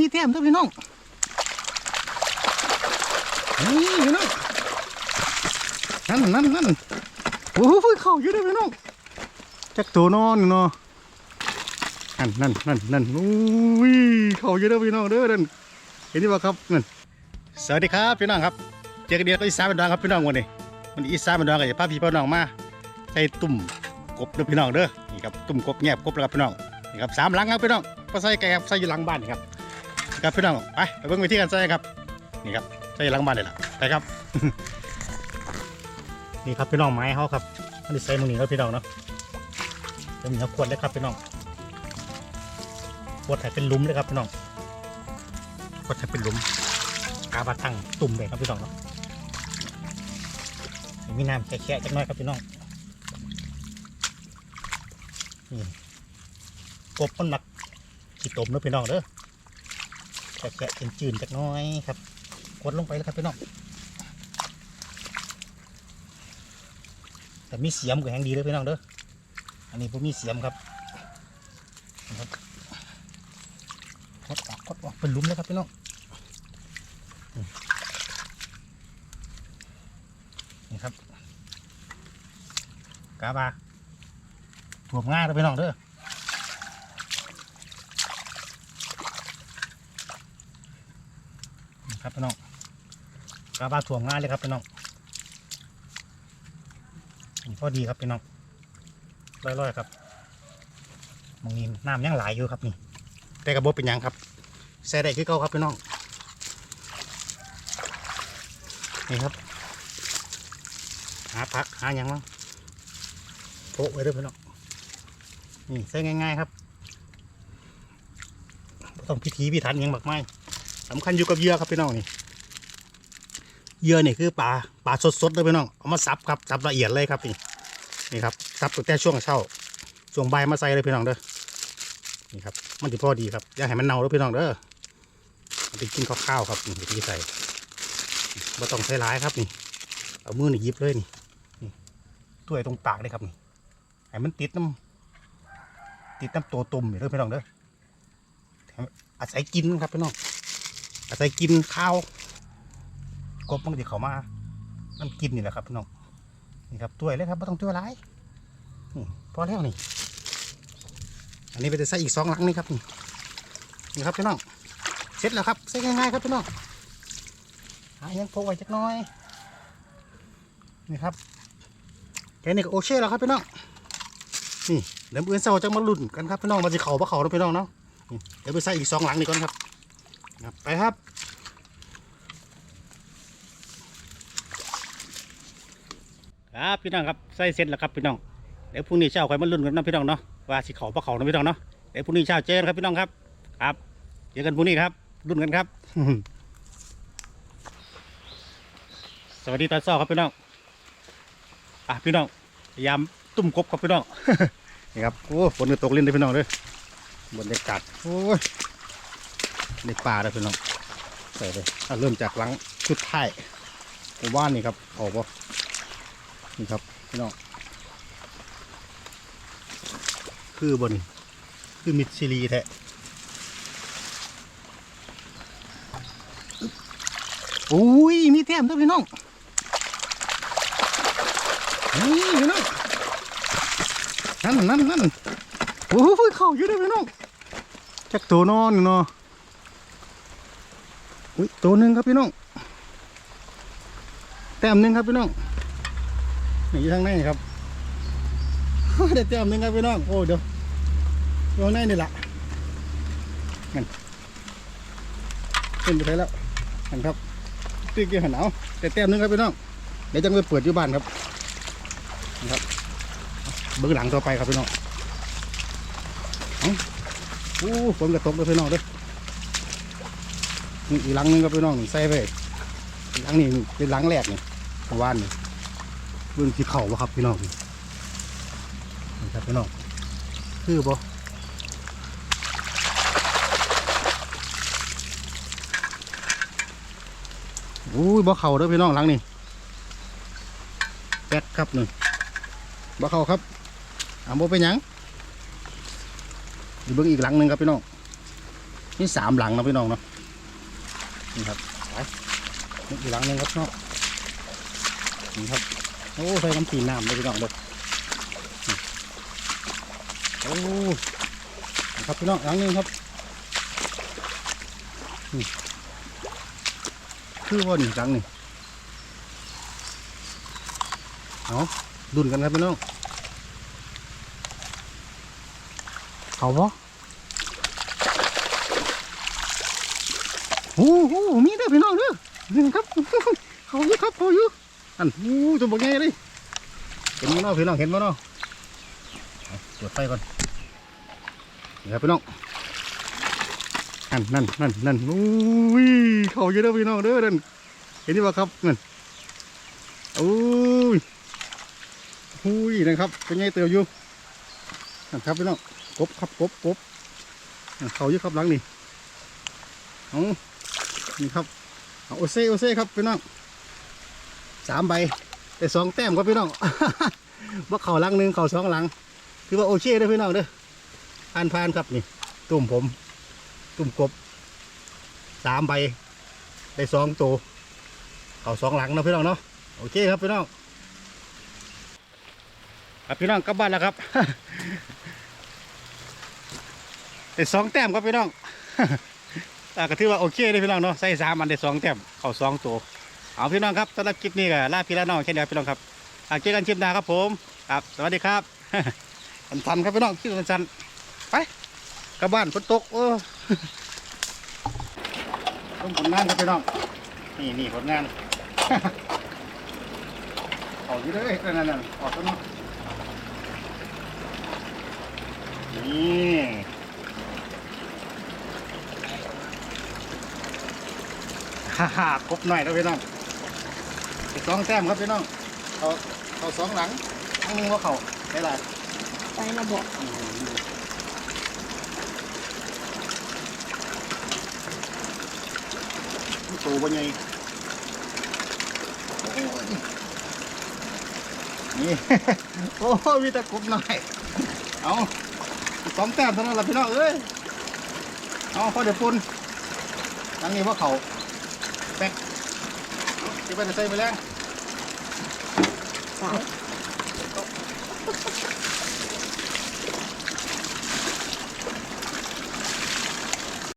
มีแต้มตัวพี่น้องนี่พี่น้องนั่นนั่นนั่นโอ้ยเข้าอยู่เด้วยพี่น้องจักตัวนอนอยู่เนาะนั่นนั่นนั่นนั่นโอ้ยเข้าอยู่เด้วยพี่น้องเด้อนั่นเห็นดีป่ะครับนั่นสวัสดีครับพี่น้องครับเจอกันเดียวก็อีสานเป็นดองครับพี่น้องวันนี้วันนี้อีสานเป็นดองก็จะพาพี่พี่น้องมาใส่ตุ่มกบเด้อพี่น้องเด้อนี่ครับตุ่มกบแงบกบแล้วครับพี่น้องนี่ครับสามหลังครับพี่น้องก็ใส่แกบใส่อยู่หลังบ้านนี่ครับ ครับพี่น้องไปไปเบิ่งวิธีการใส่ครับ นี่ครับใส่อยู่หลังบ้านเลยล่ะไปครับ นี่ครับพี่น้องไม้เขาครับอันนี้ใส่มือนี้แล้วพี่น้องเนาะจะมีขาขวดเลยครับพี่น้องขวดให้เป็นลุมเลยครับพี่น้องขวดให้เป็นลุมกาบาตั้งตุ่มเลยครับพี่น้องเนาะมีน้ำแค่ๆจักหน้อยครับพี่น้องนี่กบมันหนักขี้ตมเด้อพี่น้องเด้อ แค่ๆจืนๆจักน้อยครับกดลงไปเลยครับพี่น้องแต่มีเสียมก็แหงดีเลยพี่น้องเด้ออันนี้ผมมีเสียมครับนะคดออกคดออกเป็นลุมเลยครับพี่น้องนี่ครับกาบาถ่วง่ายเลยพี่น้องเด้อ ครับพี่น้องกาบาถ่วมง่ายเลยครับพี่น้องนี่พอดีครับพี่น้องร่อยๆครับมองนี้น้ำยังไหลายอยู่ครับนี่ แต่กระบอกเป็นยังครับใส่ได้คือเก่าครับพี่น้องนี่ครับ หาพักหาหยังมั้งโปะไว้ด้วยพี่น้องนี่ใส่ง่าย ๆ ครับต้องพิธีพิถันยังมากมาย สำคัญอยู่กับเหยื่อครับพี่น้องนี่เหยื่อนี่คือปลาปลาสดๆเลยพี่น้องเอามาสับครับสับละเอียดเลยครับนี่นี่ครับสับตั้งแต่ช่วงเช้าช่วงใบมาใส่เลยพี่น้องเด้อนี่ครับมันจะพอดีครับอย่าให้มันเน่าเลยพี่น้องเด้อเอาไปกินข้าวๆครับนี่วิธีใส่ไม่ต้องใส่ร้ายครับนี่เอามือนี่ยิบเลยนี่นี่ถ้วยตรงปากเลยครับนี่ให้มันติดน้ำติดน้ำตัวตุ่มอยู่เลยพี่น้องเด้ออาศัยกินครับพี่น้อง อาศัยกินข้าวกบมันก็จะเขามาน้ำกินนี่แหละครับพี่น้องนี่ครับตัวเลยครับไม่ต้องตัวร้ายนี่พอแล้วนี่ อันนี้ไปจะใส่อีกสองหลังนี่ครับนี่นี่ครับพี่น้องเสร็จแล้วครับใส่ง่ายๆครับพี่น้องหายังพกไว้จักน้อยนี่ครับแค่นี้ก็โอเคแล้วครับพี่น้องนี่เดี๋ยวมือเสาจะมาลุ่นกันครับพี่น้องมันจะเข่าปะเข่าแล้วพี่น้องเนาะเดี๋ยวไปใส่อีกสองหลังนี่ก่อนครับ ครับไปครับ ครับพี่น้องครับใส่เสร็จแล้วครับพี่น้องเดี๋ยวพรุ่งนี้เช้าค่อยมาลุ้นกันนะพี่น้องเนาะว่าสิเขาปะเขานะพี่น้องเนาะเดี๋ยวพรุ่งนี้เช้าเจอกันครับพี่น้องครับครับเจอกันพรุ่งนี้ครับลุ้นกันครับ สวัสดีตอนเช้าครับพี่น้องอะพี่น้องพยายามตุ่มกบครับพี่น้องนี่ครับโอ้ฝนตกเล่นเลยพี่น้องเลยบรรยากาศโอ้ย ในป่าเลยพี่น้องใส่เลยอะเริ่มจากหลังชุดท้ายผมว่านี่ครับออกปะนี่ครับพี่น้องคือบนคือมิดซิลีแท้โอ้ยมีแต้มด้วยพี่น้องนี่พี่น้องนั่นนั่นนั่นโอ้ยเข้าอยู่ด้วยพี่น้องจักตัวนอนเนาะ อุ้ยตัวหนึ่งครับพี่น้อง แต้มหนึ่งครับพี่น้องหนีทางในครับเดี๋ยวเตรียมหนึ่งครับพี่น้อง โอ้เดี๋ยวอยู่ข้างในนี่แหละนั่นขึ้นไปได้แล้วนั่นครับตีเกี่ยวหันเอาแต่เตรียมหนึ่งครับพี่น้อง เดี๋ยวจะไปเปิดอยู่บ้านครับนะครับ เบื้องหลังต่อไปครับพี่น้องอาโอ้ฝนกระตกเลยพี่น้องเด้อ นี่อีกหลังนึงครับพี่น้องนี่ใส่ไปหลังนี่เป็นหลังแรกนี่เมื่อวานนี่เบิ่งที่เข่าวะครับพี่น้องนี่ครับพี่น้องคือบ่อุ้ยบ่เข่าเด้อพี่น้องหลังนี่แป๊ดครับนี่บ่เข่าครับอ่าบ่เป็นยังอีเบิ่งอีกหลังนึงครับพี่น้องนี่สามหลังนะพี่น้องเนาะ นี่ครับไปนี่อีกหลังหนึงครับเนาะนี่ครับโอ้ใส่น้ำตีนน้ำเลยพี่น้องเด้อนี่โอ้นี่ครับพี่น้องหลังหนึงครับนี่คือว่านี่หลังนี่เอาดุนกันครับพี่น้องเขาปะ โอ้โหมีเด้อพี่น้องเด้อนี่ครับเขาอยู่ครับเขาอยู่อันโอ้ตัวบกใหญ่เลยเห็นมั้ยเนาะพี่น้องเห็นมั้ยเนาะเอาเปิดไฟก่อนนี่ครับพี่น้องนั่นนั่นนั่นนั่นโอ้ยเขาอยู่เด้อพี่น้องเด้อนั่นเห็นที่ว่าครับนั่นโอ้ยโอ้ยนะครับเป็นไงเตียวอยู่นั่นครับพี่น้องกบครับกบกบเขาอยู่ครับหลังนี่เอา นี่ครับเอาโอเซ่โอเซ่ครับพี่น้องสามใบแต่สองแต้มครับพี่น้องว่าเข่าลังหนึ่งเข่าสองหลังถือว่าโอเคเด้อพี่น้องเด้อผ่านผ่านครับนี่ ตุ่มผม ตุ่มกบสามใบได้สองตัวเข่าสองหลังนะพี่น้องเนาะโอเคครับพี่น้องครับพี่น้องกลับบ้านแล้วครับได้สองแต้มครับพี่น้อง อ่าก็ถือว่าโอเคเลยพี่น้องเนาะใส่สามอันได้สองแต้มเข้าสองตัวเอาพี่น้องครับสำหรับคลิปนี้ก็ลาพี่ลาน้องแค่นี้ครับพี่น้องครับอาเจอกันคลิปหน้าครับผมครับสวัสดีครับสันๆครับพี่น้องชื่อสันๆไปกลับบ้านฝนตกโอ้ต้องผลงานครับพี่น้องนี่นี่ผลงานเอาอยู่เลยนั่นนั่นออกกันเนาะนี่ ฮ่าฮ่ากบหน่อยแล้วพี่น้องอีกสองแต้มครับพี่น้องเขาเขาสองหลังทั้งนึงว่าเขาได้หลายไประบอกโตบ่ใหญ่โอ้ยนี่ โอ้ยมีแต่กบหน่อย เอาอีกสองแต้มเท่านั้นละพี่น้องเอ้ย เอาพอเดี๋ยวปุ่นทั้งนี้ว่าเขา แป๊กจะไปใส่ไปแล้วสาว